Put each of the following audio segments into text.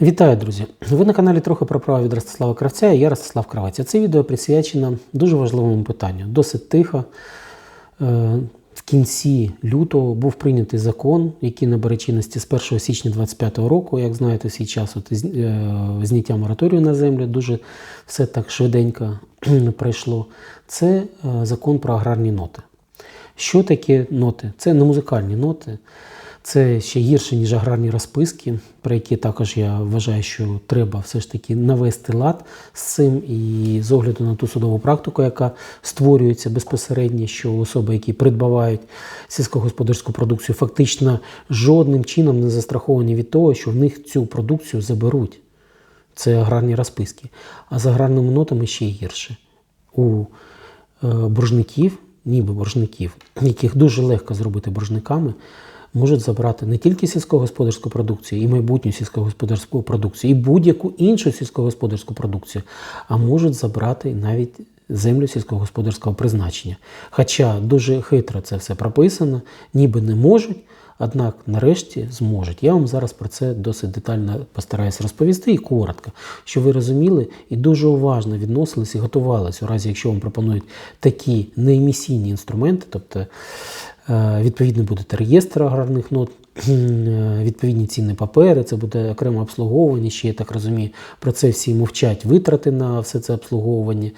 Вітаю, друзі! Ви на каналі трохи про право від Ростислава Кравця і я Ростислав Кравець. Це відео присвячено дуже важливому питанню. Досить тихо. Е, В кінці лютого був прийнятий закон, який набере чинності з 1 січня 2025 року. Як знаєте, свій час от, е, зняття мораторію на землю дуже все так швиденько пройшло. Це е, закон про аграрні ноти. Що таке ноти? Це не музикальні ноти, це ще гірше, ніж аграрні розписки, про які також я вважаю, що треба все ж таки навести лад з цим і з огляду на ту судову практику, яка створюється безпосередньо, що особи, які придбавають сільськогосподарську продукцію, фактично жодним чином не застраховані від того, що в них цю продукцію заберуть. Це аграрні розписки. А з аграрними нотами ще гірше. У е, боржників, ніби боржників, яких дуже легко зробити боржниками, можуть забрати не тільки сільськогосподарську продукцію, і майбутню сільськогосподарську продукцію, і будь-яку іншу сільськогосподарську продукцію, а можуть забрати навіть землю сільськогосподарського призначення. Хоча дуже хитро це все прописано, ніби не можуть. Однак, нарешті, зможуть. Я вам зараз про це досить детально постараюся розповісти і коротко, щоб ви розуміли і дуже уважно відносились і готувалися у разі, якщо вам пропонують такі неемісійні інструменти, тобто відповідно буде реєстр аграрних нот, е, відповідні цінні папери, це буде окреме обслуговування. Ще я так розумію, про це всі мовчать витрати на все це обслуговування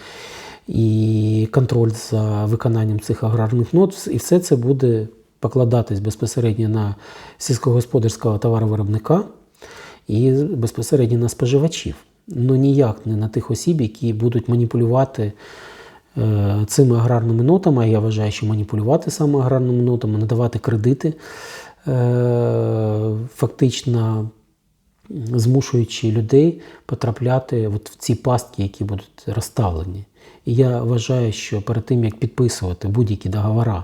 і контроль за виконанням цих аграрних нот, і все це буде покладатись безпосередньо на сільськогосподарського товаровиробника і безпосередньо на споживачів. Ну ніяк не на тих осіб, які будуть маніпулювати е, цими аграрними нотами. А я вважаю, що маніпулювати саме аграрними нотами, надавати кредити, е, фактично змушуючи людей потрапляти от в ці пастки, які будуть розставлені. І я вважаю, що перед тим, як підписувати будь-які договори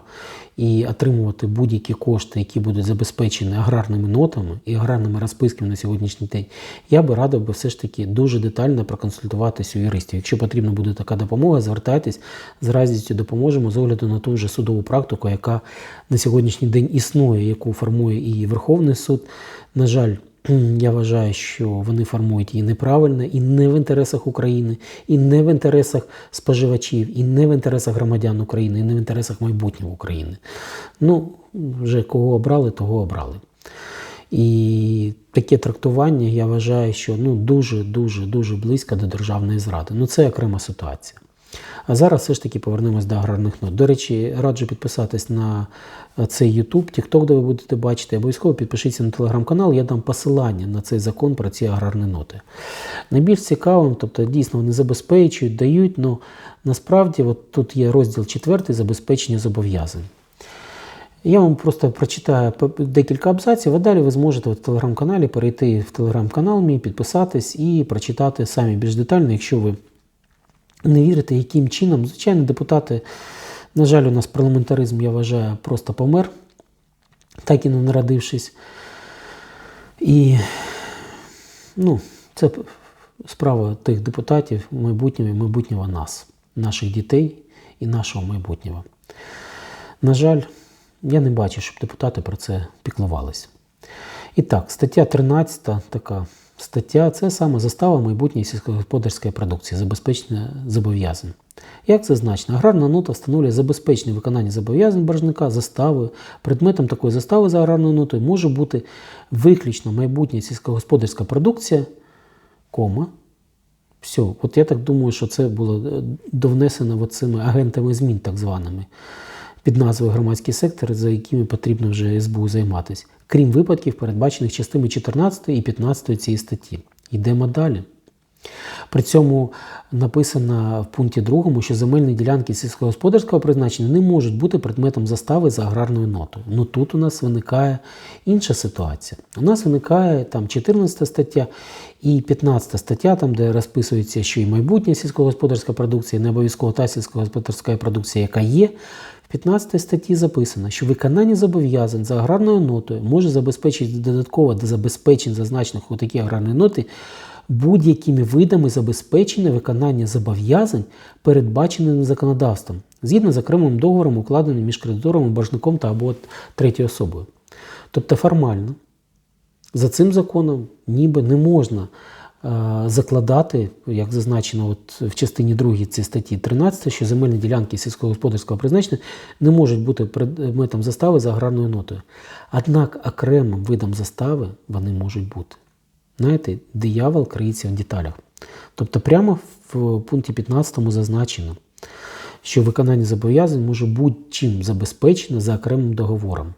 і отримувати будь-які кошти, які будуть забезпечені аграрними нотами і аграрними розписками на сьогоднішній день, я би радив би все ж таки дуже детально проконсультуватися у юристів. Якщо потрібна буде така допомога, звертайтесь з радістю допоможемо з огляду на ту вже судову практику, яка на сьогоднішній день існує, яку формує і Верховний суд. На жаль, я вважаю, що вони формують її неправильно і не в інтересах України, і не в інтересах споживачів, і не в інтересах громадян України, і не в інтересах майбутнього України. Ну, вже кого обрали, того обрали. І таке трактування я вважаю, що ну, дуже, дуже, дуже близько до державної зради. Ну, це окрема ситуація. А зараз все ж таки повернемось до аграрних нот. До речі, раджу підписатись на цей YouTube, TikTok, де ви будете бачити. Обов'язково підпишіться на телеграм-канал, я дам посилання на цей закон про ці аграрні ноти. Найбільш цікавим, тобто дійсно вони забезпечують, дають, але насправді от тут є розділ 4 забезпечення зобов'язань. Я вам просто прочитаю декілька абзаців, а далі ви зможете в телеграм-каналі перейти в телеграм-канал мій, підписатись і прочитати самі більш детально, якщо ви не вірите, яким чином. Звичайно, депутати, на жаль, у нас парламентаризм, я вважаю, просто помер, так і не народившись. І ну, це справа тих депутатів майбутнього і майбутнього нас, наших дітей і нашого майбутнього. На жаль, я не бачу, щоб депутати про це піклувалися. І так, стаття 13, така стаття це саме застава майбутньої сільськогосподарської продукції, забезпечення зобов'язань. Як зазначено, аграрна нота встановлює забезпечення виконання зобов'язань боржника заставою. Предметом такої застави за аграрною нотою може бути виключно майбутня сільськогосподарська продукція, кома. Все, от я так думаю, що це було е, довнесено цими агентами змін, так званими, під назвою громадський сектор, за якими потрібно вже СБУ займатися, крім випадків, передбачених частинами 14 і 15 цієї статті. Йдемо далі. При цьому написано в пункті 2, що земельні ділянки сільськогосподарського призначення не можуть бути предметом застави за аграрною нотою. Ну тут у нас виникає інша ситуація. У нас виникає там 14 стаття і 15 стаття, там, де розписується, що і майбутня сільськогосподарська продукція, і не обов'язково та сільськогосподарська продукція, яка є. В 15 статті записано, що виконання зобов'язань за аграрною нотою може забезпечити додатково до забезпечень, зазначених у такій аграрній ноті, будь-якими видами забезпечення виконання зобов'язань, передбаченими законодавством, згідно з окремим договором, укладеним між кредитором, боржником та або третьою особою. Тобто формально За цим законом ніби не можна закладати, як зазначено от в частині 2 цієї статті 13, що земельні ділянки сільськогосподарського призначення не можуть бути предметом застави за аграрною нотою. Однак окремим видом застави вони можуть бути. Знаєте, диявол криється в деталях. Тобто, прямо в пункті 15 зазначено, що виконання зобов'язань може будь-чим забезпечено за окремим договором.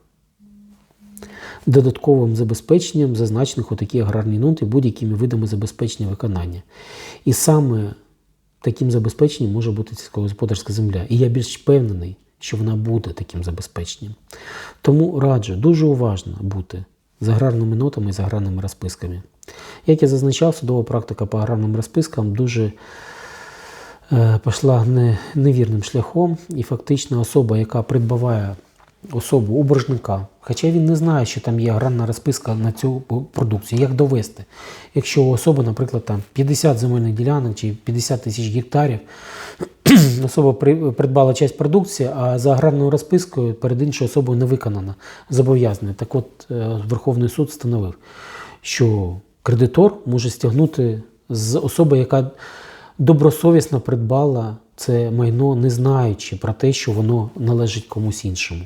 Додатковим забезпеченням зазначених у такій аграрній ноти будь-якими видами забезпечення виконання. І саме таким забезпеченням може бути сільськогосподарська земля. І я більш впевнений, що вона буде таким забезпеченням. Тому раджу дуже уважно бути з аграрними нотами і з аграрними розписками. Як я зазначав, судова практика по аграрним розпискам дуже е, пішла не, невірним шляхом, і фактично особа, яка придбаває особу у хоча він не знає, що там є аграрна розписка на цю продукцію, як довести. Якщо у особи, наприклад, там 50 земельних ділянок чи 50 тисяч гектарів, особа придбала часть продукції, а за аграрною розпискою перед іншою особою не виконана зобов'язання. Так от е, Верховний суд встановив, що кредитор може стягнути з особи, яка добросовісно придбала це майно, не знаючи про те, що воно належить комусь іншому.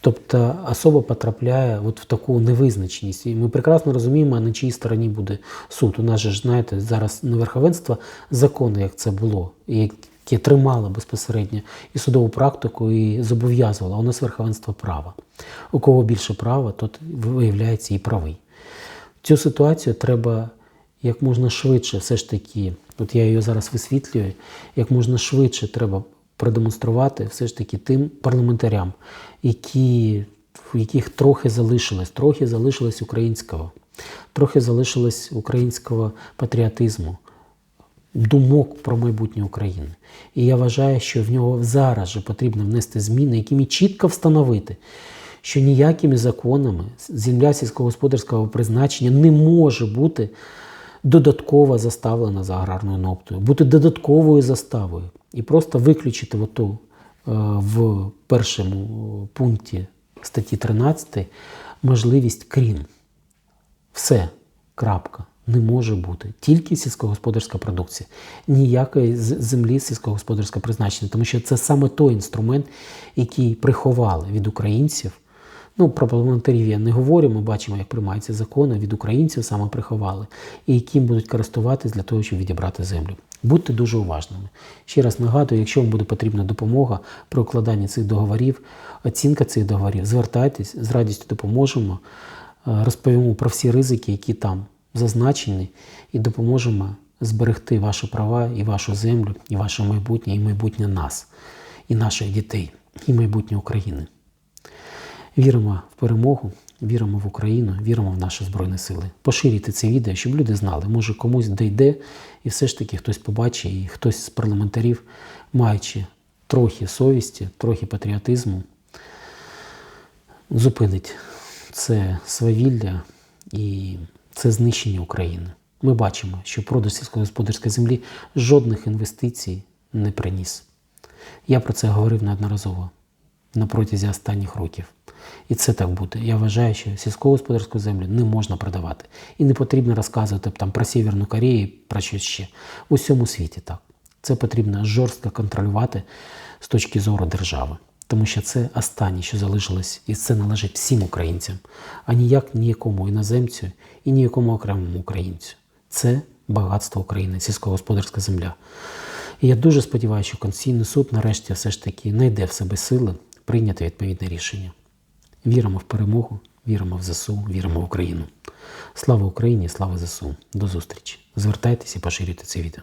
Тобто особа потрапляє от в таку невизначеність. І ми прекрасно розуміємо, на чиїй стороні буде суд. У нас же ж, знаєте, зараз не верховенство закону, як це було, яке тримало безпосередньо і судову практику, і зобов'язувало. У нас верховенство права. У кого більше права, тот виявляється і правий. Цю ситуацію треба як можна швидше, все ж таки, от я її зараз висвітлюю, як можна швидше треба продемонструвати все ж таки тим парламентарям, які, в яких трохи залишилось, трохи залишилось українського, трохи залишилось українського патріотизму, думок про майбутнє України. І я вважаю, що в нього зараз же потрібно внести зміни, якими чітко встановити, що ніякими законами земля сільськогосподарського призначення не може бути додатково заставлена за аграрною ноптою, бути додатковою заставою і просто виключити оту в першому пункті статті 13 можливість крім. Все, крапка. Не може бути тільки сільськогосподарська продукція, ніякої землі сільськогосподарського призначення, тому що це саме той інструмент, який приховали від українців. Ну, про парламентарів я не говорю, ми бачимо, як приймаються закони, від українців саме приховали, і яким будуть користуватись для того, щоб відібрати землю. Будьте дуже уважними. Ще раз нагадую, якщо вам буде потрібна допомога при укладанні цих договорів, оцінка цих договорів, звертайтесь, з радістю допоможемо, е, розповімо про всі ризики, які там зазначені, і допоможемо зберегти ваші права і вашу землю, і ваше майбутнє, і майбутнє нас, і наших дітей, і майбутнє України. Віримо в перемогу, віримо в Україну, віримо в наші Збройні Сили. Поширюйте це відео, щоб люди знали, може комусь дійде, і все ж таки хтось побачить, і хтось з парламентарів, маючи трохи совісті, трохи патріотизму, зупинить це свавілля і це знищення України. Ми бачимо, що продаж сільськогосподарської землі жодних інвестицій не приніс. Я про це говорив неодноразово на протязі останніх років. І це так буде. Я вважаю, що сільськогосподарську землю не можна продавати. І не потрібно розказувати там про Сєвєрну Корею, про щось ще. У всьому світі так. Це потрібно жорстко контролювати з точки зору держави. Тому що це останнє, що залишилось, і це належить всім українцям, а ніяк ніякому іноземцю і ніякому окремому українцю. Це багатство України, сільськогосподарська земля. І я дуже сподіваюся, що Конституційний суд нарешті все ж таки знайде в себе сили прийняти відповідне рішення. Віримо в перемогу, віримо в ЗСУ, віримо в Україну. Слава Україні, слава ЗСУ. До зустрічі. Звертайтеся і поширюйте це відео.